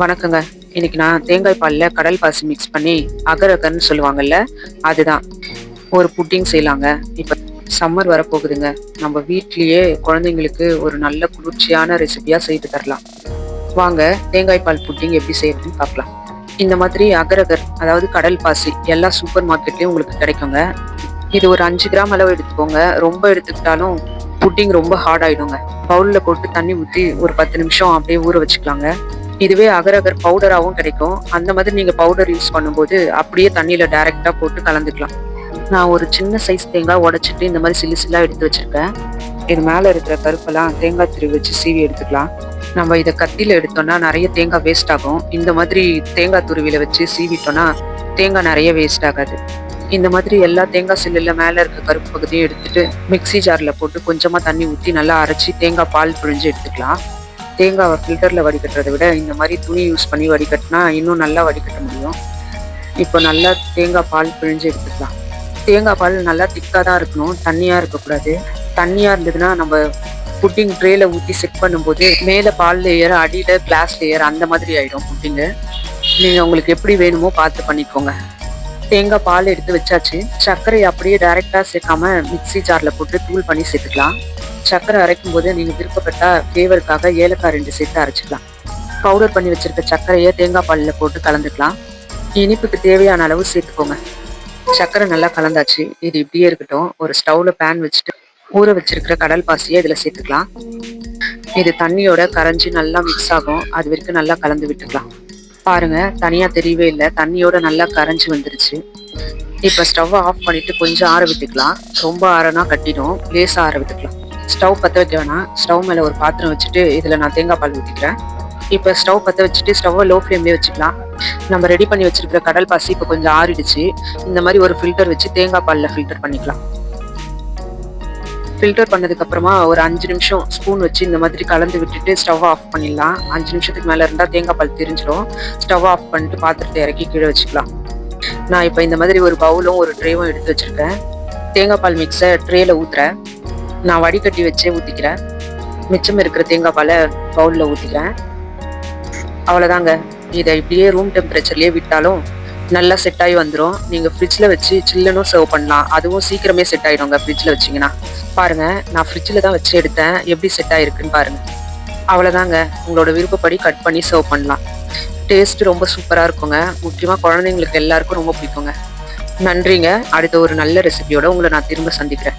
வணக்கங்க. இன்னைக்கு நான் தேங்காய் பாலில் கடல் பாசி மிக்ஸ் பண்ணி அகரகர்னு சொல்லுவாங்கல்ல அதுதான். ஒரு புட்டிங் செய்யலாங்க. இப்போ சம்மர் வரப்போகுதுங்க. நம்ம வீட்லேயே குழந்தைங்களுக்கு ஒரு நல்ல குளிர்ச்சியான ரெசிபியாக செய்து தரலாம். வாங்க தேங்காய் பால் புட்டிங் எப்படி செய்யறதுன்னு பார்க்கலாம். இந்த மாதிரி அகரகர் அதாவது கடல் பாசி எல்லா சூப்பர் மார்க்கெட்லேயும் உங்களுக்கு கிடைக்குங்க. இது ஒரு அஞ்சு கிராம் அளவு எடுத்துக்கோங்க. ரொம்ப எடுத்துக்கிட்டாலும் புட்டிங் ரொம்ப ஹார்ட் ஆயிடுங்க. பவுலில் போட்டு தண்ணி ஊற்றி ஒரு பத்து நிமிஷம் அப்படியே ஊற வச்சுக்கலாங்க. இதுவே அகரகர் பவுடராகவும் கிடைக்கும். அந்த மாதிரி நீங்கள் பவுடர் யூஸ் பண்ணும்போது அப்படியே தண்ணியில் டைரெக்டாக போட்டு கலந்துக்கலாம். நான் ஒரு சின்ன சைஸ் தேங்காய் உடச்சிட்டு இந்த மாதிரி சில்லு சில்லாக எடுத்து வச்சுருக்கேன். இது மேலே இருக்கிற கருப்பெல்லாம் தேங்காய் துருவி வச்சு சீவி எடுத்துக்கலாம். நம்ம இதை கத்தியில் எடுத்தோம்னா நிறைய தேங்காய் வேஸ்ட் ஆகும். இந்த மாதிரி தேங்காய் துருவியில் வச்சு சீவிட்டோம்னா தேங்காய் நிறைய வேஸ்ட் ஆகாது. இந்த மாதிரி எல்லா தேங்காய் சில்லுல மேலே இருக்க கருப்பு பகுதியும் எடுத்துட்டு மிக்ஸி ஜாரில் போட்டு கொஞ்சமாக தண்ணி ஊற்றி நல்லா அரைச்சி தேங்காய் பால் பிழிஞ்சு எடுத்துக்கலாம். தேங்காவை ஃபில்டரில் வடிகட்டுறதை விட இந்த மாதிரி துணி யூஸ் பண்ணி வடிகட்டினா இன்னும் நல்லா வடிகட்ட முடியும். இப்போ நல்லா தேங்காய் பால் பிழிஞ்சு எடுத்துக்கலாம். தேங்காய் பால் நல்லா திக்காக தான் இருக்கணும் தண்ணியாக இருக்கக்கூடாது. தண்ணியாக இருந்ததுன்னா நம்ம புட்டிங் ட்ரேல ஊற்றி செட் பண்ணும்போது மேலே பால் லேயர் அடியில் கிளாஸ் லேயர் அந்த மாதிரி ஆயிடும் புட்டிங்கு நீங்கள் உங்களுக்கு எப்படி வேணுமோ பார்த்து பண்ணிக்கோங்க. தேங்காய் பால் எடுத்து வச்சாச்சு. சர்க்கரையை அப்படியே டைரெக்டாக சேர்க்காம மிக்ஸி ஜார்ல போட்டு தூள் பண்ணி சேர்த்துக்கலாம். சர்க்கரை அரைக்கும் போது நீங்கள் விருப்பப்பட்டா ஃபிளேவருக்காக ஏலக்காய் ரெண்டு சேர்த்து அரைச்சிக்கலாம். பவுடர் பண்ணி வச்சிருக்க சர்க்கரையை தேங்காய் பாலில் போட்டு கலந்துக்கலாம். இனிப்புக்கு தேவையான அளவு சேர்த்துக்கோங்க. சர்க்கரை நல்லா கலந்தாச்சு. இது இப்படியே இருக்கட்டும். ஒரு ஸ்டவ்ல பேன் வச்சுட்டு ஊற வச்சிருக்கிற கடல் பாசியை இதில் சேர்த்துக்கலாம். இது தண்ணியோட கரைஞ்சி நல்லா மிக்ஸ் ஆகும். அது வரைக்கும் நல்லா கலந்து விட்டுக்கலாம். பாருங்க தனியா தெரியவே இல்லை. தண்ணியோட நல்லா கரைஞ்சி வந்துருச்சு. இப்ப ஸ்டவ் ஆஃப் பண்ணிட்டு கொஞ்சம் ஆற விட்டுக்கலாம். ரொம்ப ஆறனா கட்டிடும். லேசா ஆற விட்டுக்கலாம். ஸ்டவ் பத்த வைக்க வேணாம். ஸ்டவ் மேல ஒரு பாத்திரம் வச்சுட்டு இதுல நான் தேங்காய் பால் ஊற்றிக்கிறேன் இப்ப ஸ்டவ் பத்த வச்சுட்டு ஸ்டவ்வை லோ ஃப்ளேம்லேயே வச்சுக்கலாம். நம்ம ரெடி பண்ணி வச்சிருக்கிற கடல் பாசி இப்போ கொஞ்சம் ஆறிடுச்சு. இந்த மாதிரி ஒரு ஃபில்டர் வச்சு தேங்காய் பால்ல ஃபில்டர் பண்ணிக்கலாம். ஃபில்டர் பண்ணதுக்கு அப்புறமா ஒரு அஞ்சு நிமிஷம் ஸ்பூன் வச்சு இந்த மாதிரி கலந்து விட்டுட்டு ஸ்டவ் ஆஃப் பண்ணிடலாம். அஞ்சு நிமிஷத்துக்கு மேல இருந்தா தேங்காய் பால் தெரிஞ்சிடும் ஸ்டவ் ஆஃப் பண்ணிட்டு பாத்திரத்தை இறக்கி கீழே வச்சுக்கலாம். நான் இப்போ இந்த மாதிரி ஒரு பவுலும் ஒரு ட்ரேவும் எடுத்து வச்சிருக்கேன். தேங்காய் பால் மிக்ஸை ட்ரேல ஊத்துறேன். நான் வடிகட்டி வச்சே ஊத்திக்கிறேன். மிச்சம் இருக்கிற தேங்காய் பாலை பவுல்ல ஊத்திக்கிறேன். அவ்வளோதாங்க இதை இப்படியே ரூம் டெம்பரேச்சர்லயே விட்டாலும் நல்லா செட் ஆகி வந்துடும் நீங்கள் ஃப்ரிட்ஜில் வச்சு சில்லுன்னு சர்வ் பண்ணலாம். அதுவும் சீக்கிரமே செட் ஆகிடுங்க ஃப்ரிட்ஜில் வச்சீங்கன்னா. பாருங்கள் நான் ஃப்ரிட்ஜில் தான் வச்சு எடுத்தேன். எப்படி செட் ஆகிருக்குன்னு பாருங்கள் அவ்வளோதாங்க உங்களோட விருப்பப்படி கட் பண்ணி சர்வ் பண்ணலாம். டேஸ்ட் ரொம்ப சூப்பராக இருக்குங்க. முக்கியமாக குழந்தைங்களுக்கு எல்லாருக்கும் ரொம்ப பிடிக்குங்க. நன்றிங்க. அடுத்த ஒரு நல்ல ரெசிபியோட உங்களை நான் திரும்ப சந்திக்கிறேன்.